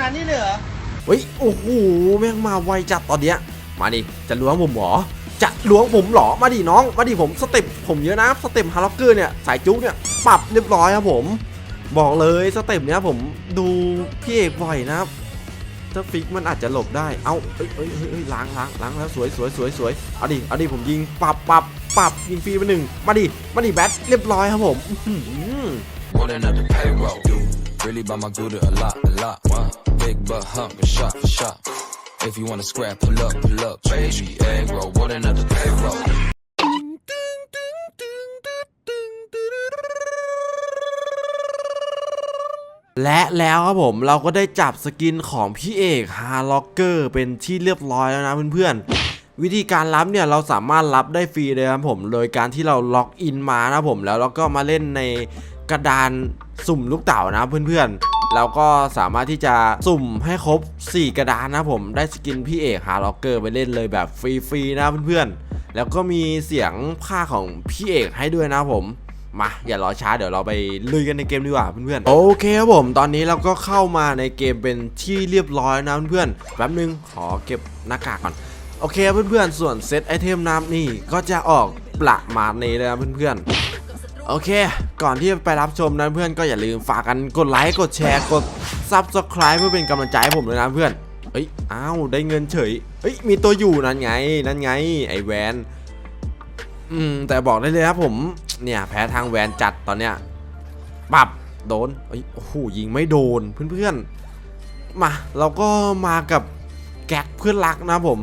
นาดนี้เลยเหรอเฮ้ยโอ้โหแม่งมาไวจัดตอนเนี้ยมาดิจะล้วงผมเหรอจะล้วงผมเหรอมาดิน้อง มาดิผมสเต็ปผมเยอะนะสเต็ปฮาร์ล็อกเกอร์เนี่ยสายจุ๊กเนี่ยปรับเรียบร้อยครับผม บอกเลยสเต็ปเนี้ยผมดูพี่เอกบ่อยนะครับถ้าฟิกมันอาจจะหลบได้เอ้าเอ้ยเอ้ยเอ้ยเอ้ยล้างล้างล้างแล้วสวยสวยสวยสวยเอาดิเอาดิผมยิงปรับปรับปรับยิงฟรีไปหนึ่งมาดิมาดิแบทเรียบร้อยครับผมอื้อหือ Rolling up the payroll. Really by my good a lot, a lot. Big butt hump and shot for shot. If you wanna scrap, pull up, pull up, baby. Egg roll, rolling up the payroll. และแล้วครับผมเราก็ได้จับสกินของพี่เอกฮาร์ล็อกเกอร์เป็นที่เรียบร้อยแล้วนะเพื่อนๆ วิธีการรับเนี่ยเราสามารถรับได้ฟรีเลยครับผมโดยการที่เราล็อกอินมานะผมแล้วเราก็มาเล่นในกระดานสุ่มลูกเต๋านะเพื่อนๆ แล้วก็สามารถที่จะสุ่มให้ครบ 4 กระดานนะผมได้สกินพี่เอกฮาร์ล็อกเกอร์ไปเล่นเลยแบบฟรีๆนะเพื่อนๆ แล้วก็มีเสียงภาคของพี่เอกให้ด้วยนะผมมาอย่ารอช้าเดี๋ยวเราไปลุยกันในเกมดีกว่าเพื่อนๆโอเคครับผมตอนนี้เราก็เข้ามาในเกมเป็นที่เรียบร้อยนะเพื่อนๆแป๊บนึงขอเก็บหน้ากากก่อนโอเคเพื่อนๆส่วนเซตไอเทมน้ำนี่ก็จะออกประมาณนี้เลยนะเพื่อนๆ โอเค ก่อนที่จะไปรับชมนะเพื่อนก็อย่าลืมฝากกันกดไลค์กดแชร์กด Subscribe เพื่อเป็นกำลังใจให้ผมเลยนะเพื่อนเอ้ยอ้าวได้เงินเฉยเอ้ยมีตัวอยู่นั่นไงนั่นไง ไอแวนอืมแต่บอกได้เลยครับผมเนี่ยแพ้ทางแวนจัดตอนเนี้ยปับโดนเอ้ยโอ้โหยิงไม่โดนเพื่อนๆมาเราก็มากับแก๊กเพื่อนรักนะผม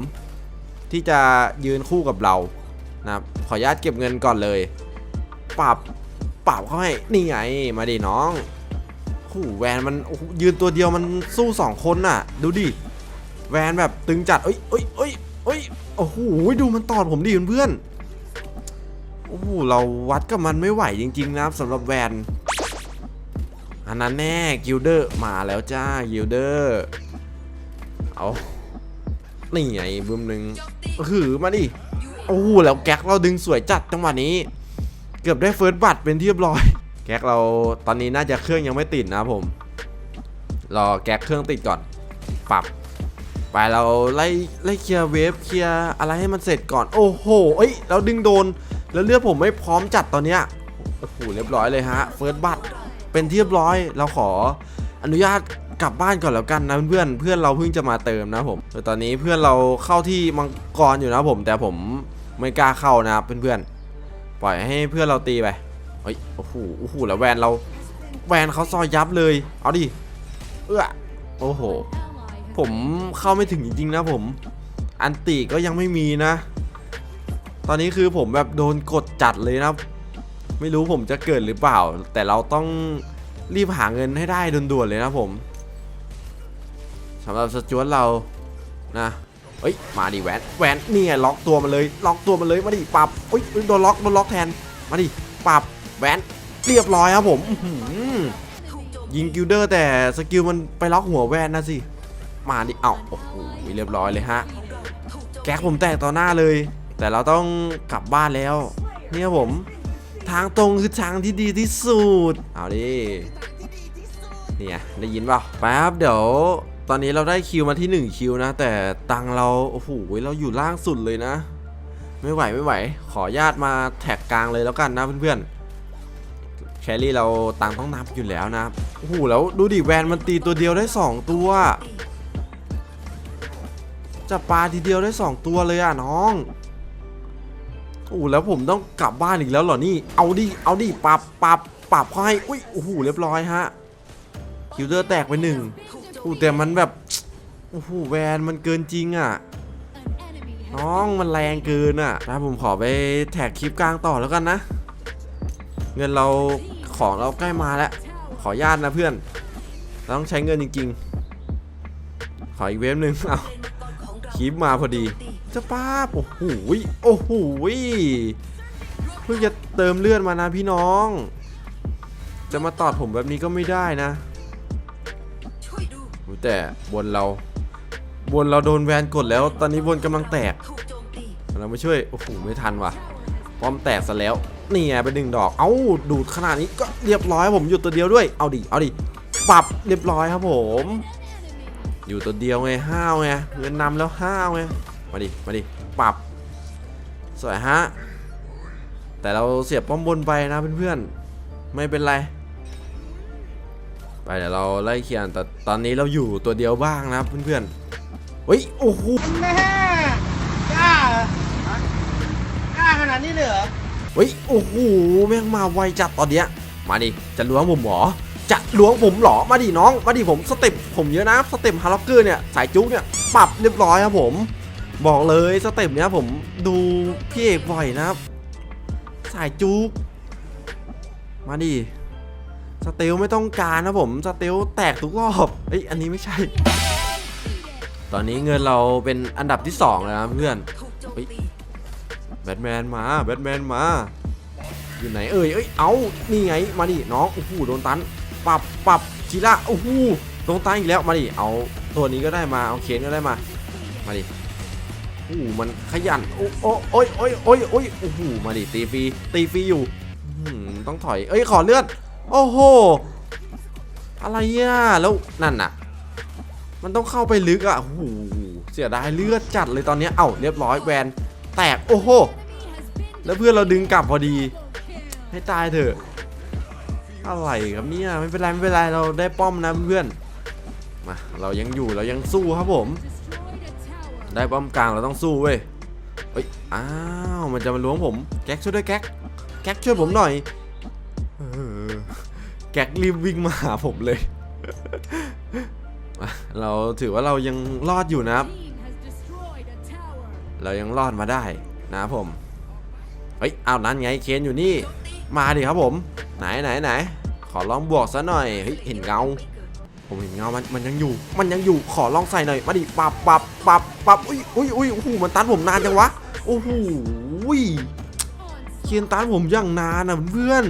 ที่จะยืนคู่กับเรานะครับขออนุญาตเก็บเงินก่อนเลย ปรับปรับเขาให้นี่ไงมาดิน้องโอ้โหแวนมันโอ้โหยืนตัวเดียวมันสู้สองคนน่ะ ดูดิแวนแบบตึงจัดเอ้ยเอ้ยเอ้ยเอ้ยโอ้โหดูมันตอดผมดิเพื่อนโอ้โหเราวัดกับมันไม่ไหวจริง ๆ นะครับสำหรับแวนอันนั้นแน่กิลเดอร์มาแล้วจ้ากิลเดอร์เอานี่ไงบึมหนึ่งหือมาดิโอ้โหแล้วแก๊กเราดึงสวยจัดจังหวะนี้ เกือบได้เฟิร์สบัตรเป็นที่เรียบร้อย แก๊กเราตอนนี้น่าจะเครื่องยังไม่ติดนะผม รอแก๊กเครื่องติดก่อน ปรับ ไปเราไล่ไล่เคลียร์เวฟเคลียร์อะไรให้มันเสร็จก่อน โอ้โห เอ้ยเราดึงโดน แล้วเลือดผมไม่พร้อมจัดตอนเนี้ย โอ้โหเรียบร้อยเลยฮะ เฟิร์สบัตเป็นที่เรียบร้อย เราขออนุญาตกลับบ้านก่อนแล้วกันนะเพื่อนเพื่อนเราเพิ่งจะมาเติมนะผมตอนนี้เพื่อนเราเข้าที่มังกรอยู่นะผม แต่ผมไม่กล้าเข้านะเพื่อนๆ ปล่อยให้เพื่อนเราตีไปเฮ้ยโอ้โหโอ้โหแล้วแวนเรา แวนเขาซอยยับเลย เอาดิเอื้อโอ้โห ผมเข้าไม่ถึงจริงๆนะผม อันติก็ยังไม่มีนะ ตอนนี้คือผมแบบโดนกดจัดเลยนะ ไม่รู้ผมจะเกิดหรือเปล่า แต่เราต้องรีบหาเงินให้ได้ด่วนๆเลยนะผมสำหรับสจวตเรานะ เฮ้ย มาดิแหวน แหวนนี่ไงล็อกตัวมันเลย ล็อกตัวมันเลย มาดิปรับเฮ้ย โดนล็อก โดนล็อกแทน มาดิปรับ แหวน เรียบร้อยครับผมยิงกิลเดอร์แต่สกิลมันไปล็อกหัวแวนนะสิ มาดิ เอ้า โอ้โห เรียบร้อยเลยฮะ แก๊กผมแตกต่อหน้าเลย แต่เราต้องกลับบ้านแล้ว เนี่ยผม ทางตรงคือทางที่ดีที่สุด เอาดิ เนี่ย ได้ยินเปล่าแป๊บเดี๋ยว ตอนนี้เราได้คิวมาที่ 1 คิวนะ แต่ตังเราโอ้โหเราอยู่ล่างสุดเลยนะ ไม่ไหวไม่ไหว ขอญาตมาแท็กกลางเลยแล้วกันนะเพื่อนๆแครี่เราตังต้องนับอยู่แล้วนะโอ้โหแล้วดูดิแวนมันตีตัวเดียวได้ 2 ตัวจะปลาทีเดียวได้ 2 ตัวเลยอะน้องโอ้แล้วผมต้องกลับบ้านอีกแล้วเหรอนี่เอาดิเอาดิปรับปรับปรับเขาให้อุ้ยโอ้โหเรียบร้อยฮะคิวเดอร์แตกไปหนึ่ง อ้แต่มันแบบโอ้โหแวนมันเกินจริงอะ น้องมันแรงเกินอะนะผมขอไปแท็กคลิปกลางต่อแล้วกันนะ เงินเราของเราใกล้มาแล้ว ขอญาตนะเพื่อนเราต้องใช้เงินจริง ๆ ขออีกเวฟหนึ่งเอาคลิปมาพอดีจะป้าบโอ้โหโอ้โหเพิ่งจะเติมเลือดมานะพี่น้อง จะมาตอดผมแบบนี้ก็ไม่ได้นะ แต่บนเราบนเราโดนแวนกดแล้ว ตอนนี้บนกำลังแตก เรามาช่วย โอ้โห ไม่ทันว่ะ ป้อมแตกซะแล้ว นี่ไงไปหนึ่งดอก เอ้า ดูดขนาดนี้ก็เรียบร้อยผมหยุดตัวเดียวด้วย เอาดิ เอาดิ ปรับเรียบร้อยครับผม อยู่ตัวเดียวไง ห้าวไง เงินนำแล้วห้าวไง มาดิ มาดิ ปรับ สวยฮะ แต่เราเสียบป้อมบนไปนะเพื่อนๆ ไม่เป็นไร ไปเดี๋ยวเราไล่เคลียร์แต่ตอนนี้เราอยู่ตัวเดียวบ้างนะเพื่อนๆเฮ้ยโอ้โหแม่กล้าเหรอกล้าขนาดนี้เลยเหรอเฮ้ยโอ้โหแม่งมาไวจัดตอนเนี้ยมาดิจะล้วงผมเหรอจะล้วงผมเหรอมาดิน้อง มาดิผมสเต็ปผมเยอะนะสเต็ปฮาร์ล็อกเกอร์เนี่ยสายจุ๊กเนี่ยปรับเรียบร้อยครับผม บอกเลยสเต็ปเนี้ยผมดูพี่เอกบ่อยนะครับ สายจุ๊กมาดิ สเตลไม่ต้องการนะผมสเตลแตกทุกรอบเอ้ยอันนี้ไม่ใช่ ตอนนี้เงินเราเป็นอันดับที่สองแล้วนะเพื่อนแบทแมนมาแบทแมนมาอยู่ไหนเอ่ยเอ้ยเอานี่ไงมาดิน้องโอ้โหโดนตันปรับปรับทีละโอ้โหโดนตันอีกแล้วมาดิเอาตัวนี้ก็ได้มาเอาเคนก็ได้มามาดิโอ้โหมันขยันโอ้โอ้โอ้ยโอ้ยโอ้ยโอ้ยโอ้โหมาดิตีฟรีตีฟรีอยู่ต้องถอยเอ้ยขอเลือด โอ้โห อะไรอะแล้วนั่นน่ะ มันต้องเข้าไปลึกอะโอ้โหเสียดายเลือดจัดเลยตอนนี้ เอ้าเรียบร้อยแวนแตกโอ้โห แล้วเพื่อนเราดึงกลับพอดี ให้ตายเถอะ อะไรครับเนี่ยไม่เป็นไรไม่เป็นไรเราได้ป้อมนะเพื่อนมาเรายังอยู่เรายังสู้ครับผม ได้ป้อมกลางเราต้องสู้เว้ยเฮ้ยอ้าวมันจะมาล้วงผมแก๊กช่วยด้วยแก๊กแก๊กช่วยผมหน่อย แก๊กรีบวิ่งมาหาผมเลย เราถือว่าเรายังรอดอยู่นะครับ เรายังรอดมาได้นะครับผม เฮ้ย เอานั้นไงเคนอยู่นี่ มาดิครับผม ไหนไหนไหน ขอลองบวกซะหน่อย เฮ้ย เห็นเงา ผมเห็นเงา มันมันยังอยู่ มันยังอยู่ ขอลองใส่หน่อย มาดิปับปับปับปับอุ้ยอุ้ยอุ้ยโอ้โหมันตันผมนานจังวะ โอ้โหเคียนตันผมอย่างนานอะเพื่อน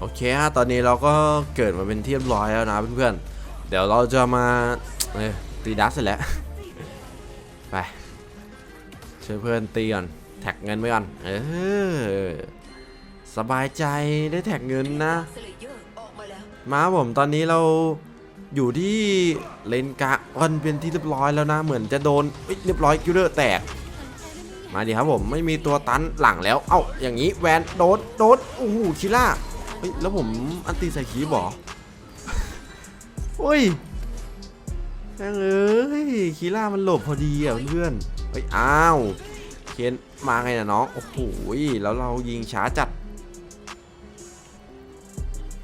โอเคฮะตอนนี้เราก็เกิดมาเป็นที่เรียบร้อยแล้วนะเพื่อนๆ เดี๋ยวเราจะมาตีดัสเสร็จแล้ว ไปช่วยเพื่อนตีก่อนแท็กเงินไว้ก่อนเออสบายใจได้แท็กเงินนะ มาผมตอนนี้เราอยู่ที่เลนกะวันเป็นที่เรียบร้อยแล้วนะ เหมือนจะโดนเอ้ยเรียบร้อยคิวเลอร์แตก มาดิครับผมไม่มีตัวตันหลังแล้ว เอ้าอย่างนี้แวนโดนโดนโอ้โหคิล่า เฮ้ยแล้วผมอันตีใส่คีบหรอโอ้ยแม่งเอ้ยคีล่ามันหลบพอดีอะเพื่อนเฮ้ยอ้าวเคนมาไงนะน้องโอ้โหแล้วเรายิงช้าจัด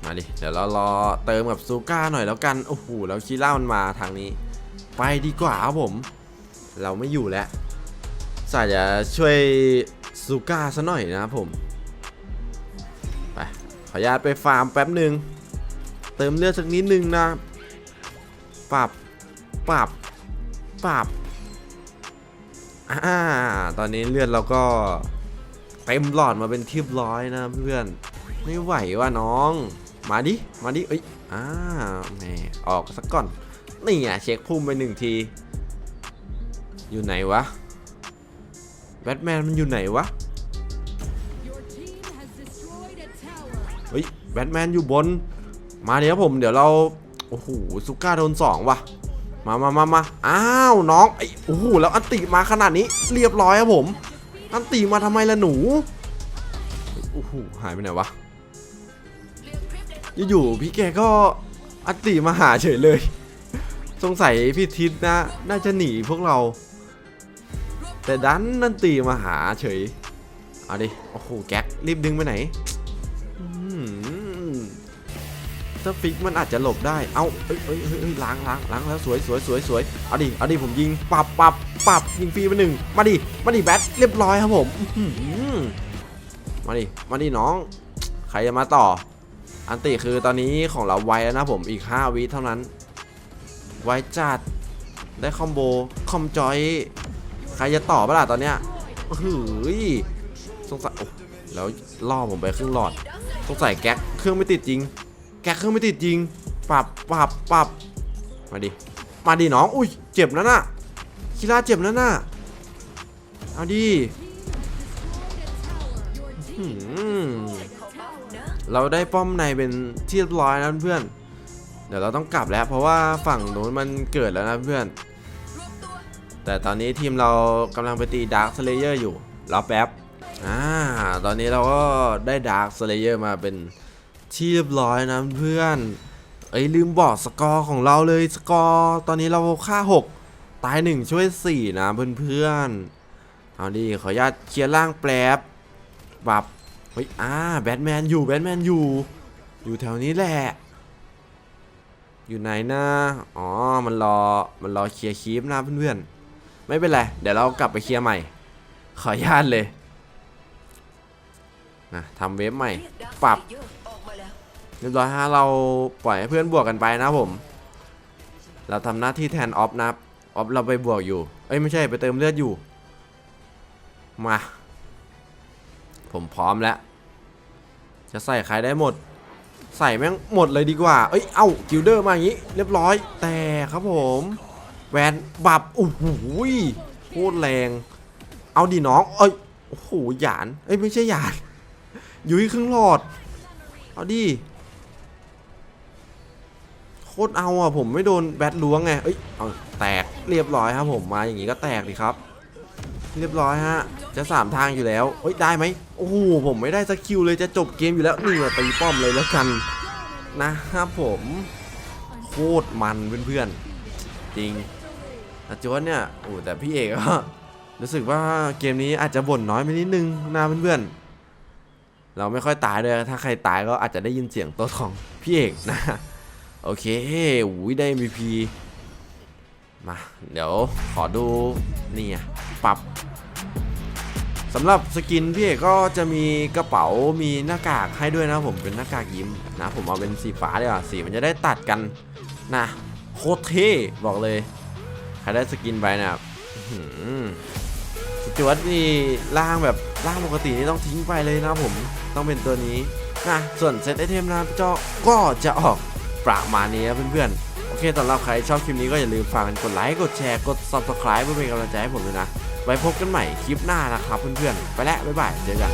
มาดิเดี๋ยวเรารอเติมกับซูก้าหน่อยแล้วกันโอ้โหแล้วคีร่ามันมาทางนี้ ไปดีกว่าครับผม เราไม่อยู่แล้วสายจะช่วยซูก้าซะหน่อยนะครับผม ออญาตไปฟาร์มแป๊บหนึ่งเติมเลือดสักนิดนึงนะปรับปรับปรับอ่าตอนนี้เลือดเราก็เต็มหลอดมาเป็นที่เรียบร้อยนะเพื่อนไม่ไหวว่ะน้อง มาดิ มาดิ เอ้ย อ่าแหมออกสักก่อน นี่ไงเช็คพุ่มไปหนึ่งที อยู่ไหนวะ แบทแมนมันอยู่ไหนวะ แบทแมนอยู่บน มาเดี๋ยวผมเดี๋ยวเรา โอ้โหซุก้าโดนสองว่ะ มามามามาอ้าวน้องไอ้โอ้โหแล้วอันติมาขนาดนี้เรียบร้อยครับผม อันติมาทำไมล่ะหนู โอ้โหหายไปไหนวะ อยู่ๆพี่แกก็อันติมาหาเฉยเลย สงสัยพี่ทิศนะ น่าจะหนีพวกเรา แต่ดันนันตีมาหาเฉย เอาดิ โอ้โห แก๊กรีบดึงไปไหน ถ้าฟิกมันอาจจะหลบได้ เอาเอ้ยเอ้ยเอ้ยเอ้ยล้างล้างล้างแล้วสวยสวยสวยสวยเอาดิเอาดิผมยิงปับปับปับยิงฟรีไปหนึ่งมาดิมาดิแบทเรียบร้อยครับผมมาดิมาดิน้อง ใครจะมาต่อ อันติคือตอนนี้ของเราไวแล้วนะผมอีก 5 วิเท่านั้น ไวจัดได้คอมโบคอมจอยใครจะต่อเปะล่าตอนเนี้ยเฮ้ยสงสัยแล้วล่อผมไปครึ่งหลอดสงสัยแก๊กเครื่องไม่ติดจริง แกเครื่องไม่ติดจริงปรับปรับปรับมาดิ มาดิน้อง อุ้ย เจ็บแล้วน่ะคิราเจ็บแล้วน่ะ เอาดิเราได้ป้อมในเป็นที่เรียบร้อยแล้วเพื่อน เดี๋ยวเราต้องกลับแล้ว เพราะว่าฝั่งโน้นมันเกิดแล้วนะเพื่อน แต่ตอนนี้ทีมเรากำลังไปตีดาร์คสเลเยอร์อยู่รอแป๊บ อ่า ตอนนี้เราก็ได้ดาร์คสเลเยอร์มาเป็น ที่เรียบร้อยนะเพื่อนเอ้ยลืมบอกสกอร์ของเราเลยสกอร์ตอนนี้เราค่า 6 ตาย 1 ช่วย 4 นะเพื่อนๆเอาดิขออนุญาตเคลียร์ล่างแป๊บบับเฮ้ยอ่าแบทแมนอยู่แบทแมนอยู่ อยู่แถวนี้แหละ อยู่ไหนนะอ๋อมันรอมันรอเคลียร์คีปนะเพื่อนๆไม่เป็นไรเดี๋ยวเรากลับไปเคลียร์ใหม่ ขออนุญาตเลยนะทำเวฟใหม่ปรับ เรียบร้อยฮะเราปล่อยให้เพื่อนบวกกันไปนะผม เราทำหน้าที่แทนออฟนะออฟเราไปบวกอยู่ เอ้ยไม่ใช่ไปเติมเลือดอยู่ มา ผมพร้อมแล้ว จะใส่ใครได้หมด ใส่แม่งหมดเลยดีกว่า เอ้ย เอ้ากิลเดอร์มาอย่างนี้ เรียบร้อย แต่ครับผม แวนบับโอ้โหโคตรแรง เอาดิน้อง เอ้ย โอ้โห หยาน เอ้ยไม่ใช่หยาน อยุ้ยครึ่งหลอด เอาดิ คตรเอาอะผมไม่โดนแบทล้วงไงเอ้ยเอาแตกเรียบร้อยครับผมมาอย่างงี้ก็แตกดิครับ เรียบร้อยฮะจะสามทางอยู่แล้วเฮ้ยได้ไหมโอ้โหผมไม่ได้สกิลเลยจะจบเกมอยู่แล้วนี่มาตีป้อมเลยแล้วกันนะครับผมโคตรมันเพื่อนๆจริงอาจวนเนี่ยโอ้แต่พี่เอกก็รู้สึกว่าเกมนี้อาจจะบ่นน้อยไปนิดนึงนะเพื่อนๆเราไม่ค่อยตายเลยถ้าใครตายก็อาจจะได้ยินเสียงโตัวของพี่เอกนะ โอเคอุ้ยได้ MVP มา เดี๋ยวขอดู นี่อะปรับสำหรับสกินพี่เอกก็จะมีกระเป๋ามีหน้ากากให้ด้วยนะผมเป็นหน้ากากยิ้มนะผมเอาเป็นสีฟ้าดีกว่าสีมันจะได้ตัดกันนะโคตรเท่บอกเลยใครได้สกินไปนะสจวตนี่ล่างแบบล่างปกตินี่ต้องทิ้งไปเลยนะผมต้องเป็นตัวนี้นะส่วนเซตไอเทมนะเจ้าก็จะออก ประมาณนี้นะเพื่อนๆ โอเคสำหรับใครชอบคลิปนี้ก็อย่าลืมฝากกดไลค์กดแชร์กด subscribe เพื่อเป็นกำลังใจให้ผมด้วยนะ ไว้พบกันใหม่คลิปหน้านะครับเพื่อนๆ ไปแล้วบ๊ายบายเจอกัน